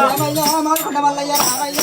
రామయ్య మాలకొండ మల్లయ్య రామయ్య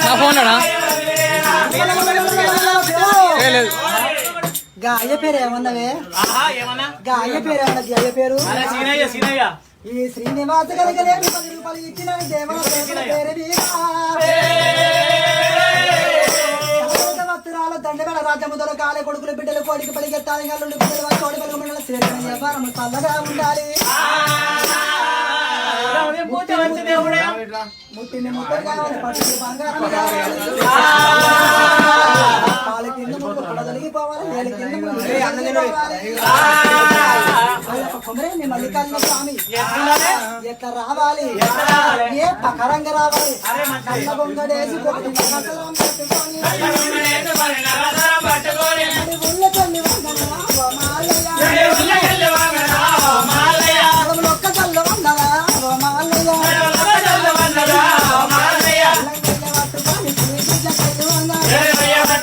నా ఫోన్ లేడా లేదు గాయ పేరు ఏమన్నవే ఆహా, ఏమన్నా గా పేరు ఏమన్నా గాయ పేరు ఈ శ్రీనివాస కనుకలేమి పది రూపాయలు ఇచ్చిన దేవన పేరు వస్త్రాల దండబెడ రాజ్యముదల కాలే కొడుకులు బిడ్డలు కోడికి పలిగెత్తాలి గల్లుండి బిడ్డలు కోడి పలుకు మండల శ్రేష్ఠ వ్యాపారం చల్లగా ఉండాలి మల్లికార్జున స్వామి ఎట్లా రావాలి ఏ పకరంగా రావాలి నల్ల బొంగడేసి కొద్ది పట్టుకొని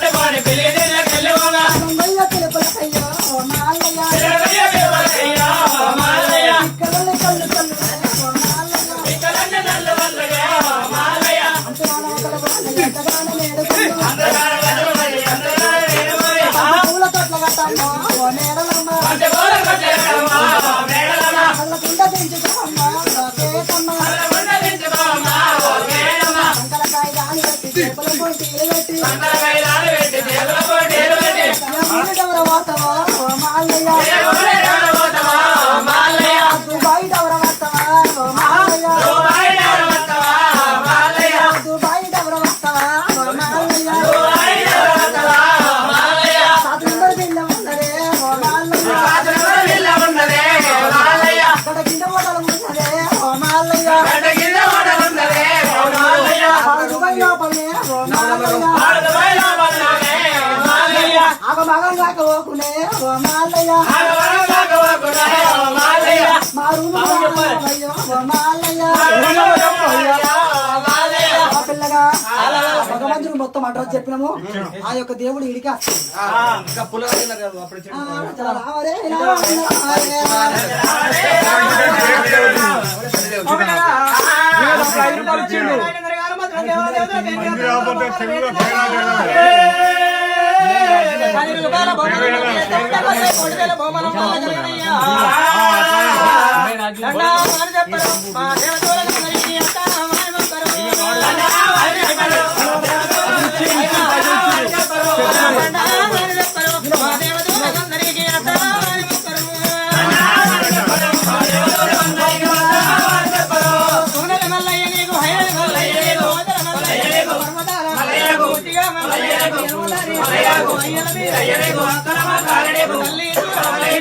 పిలిచి వందనా. పెట్టి. కాక ఓ. మా రూము ఓ మాల్లయ్య. ఆ పిల్లగా భగవంతుడు మొత్తం అడ్రస్ చెప్పినాము ఆ యొక్క దేవుడు ఇడికి వస్తాడు. ఆ, చాలా రావరే, రావరే, రావరే. ఐదు రూపాయలు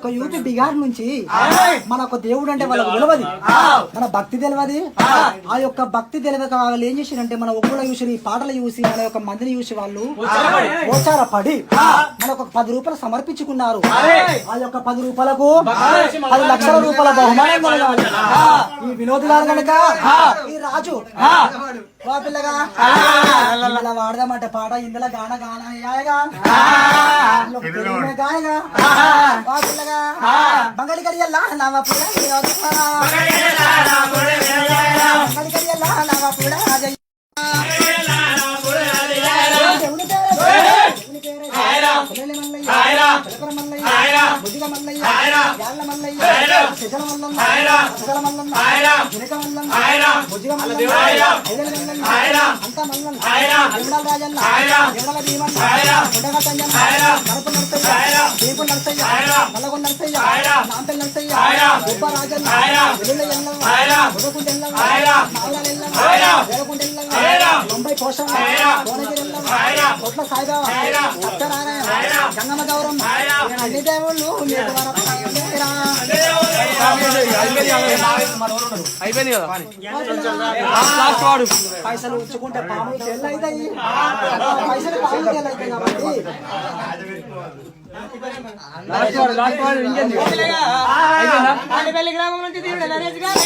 యొక్క యూపీ బిహార్ నుంచి మన ఒక దేవుడు అంటే వాళ్ళకి తెలియదు మన భక్తి తెలియదు ఆ యొక్క భక్తి తెలియక వాళ్ళు ఏం చేసిరంటే మన ఒక్కళ్ళ చూసి ఈ పాటలు చూసి మన యొక్క మందిని చూసి వాళ్ళు గోచార పడి మనకు ఒక పది రూపాయలు సమర్పించుకున్నారు. ఆ యొక్క పది రూపాయలకు పది లక్షల రూపాయల బహుమానం. ఈ వినోద్ గారు కనుక ఈ రాజు వా పిల్లగా. ఇందులో వాడదామంటే పాట ఇందులో గాన గాన ప్రేమే గాయగా. వా పిల్లగా. బంగళి కడియల్లా నవ పుడ బంగళి కడియల్లా నవ పుడ జయ దేవుని పేరే దేవుని పేరే పుల్లెలి మల్లయ్య యాళ్ళ మల్లయ్య శశల మల్లన్న శశల మల్లన్న జినక మల్లన్న బుద్ధిగ మల్లన్న ఐదల మల్లన్న అంత మల్లన్న దేవుడాల రాజన్న దేవుడాల భీమన్న కొండగ తంజన్న కడప నరసయ్య దీపు నరసయ్య నల్లగొండ నరసయ్య నాంపల్ నరసయ్య గొప్ప రాజన్న వెల్లుల్ల ఎల్లమ్మ ఉదకుంట ఎల్లమ్మ నాగరాల ఎల్లమ్మ వేలకుంట ఎల్లమ్మ ముంబై పోషమ్మ భువనగిరి కొట్ల సాయిబాబా. సత్యనారాయణ. గంగమ్మ గౌరమ్మ అన్ని దేవుళ్ళు. అయిపోయింది కదా? పైసలు ఉంచుకుంటే పాములు తెల్లైతాయి పైసలు పాములు తెల్లైతాయి కాబట్టి. ఆడిపల్లి గ్రామం నుంచి తీరుడు నరేష్ గారు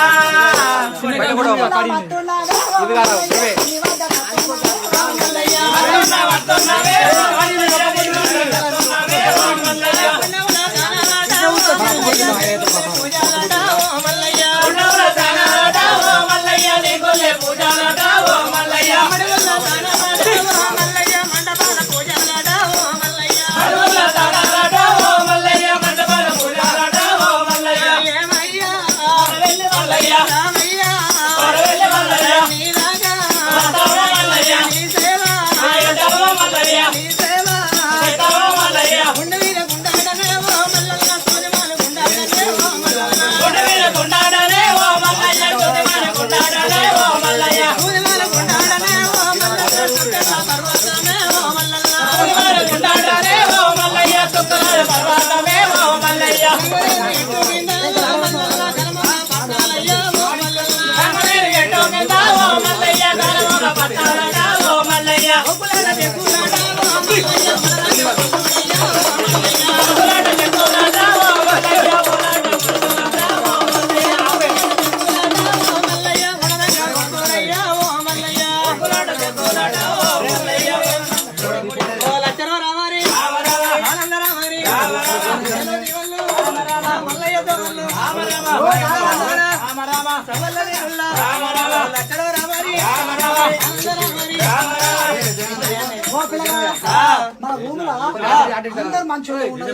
ఓ పిల్లగా, మన ఊళ్ళో అందరు మంచోళ్ళు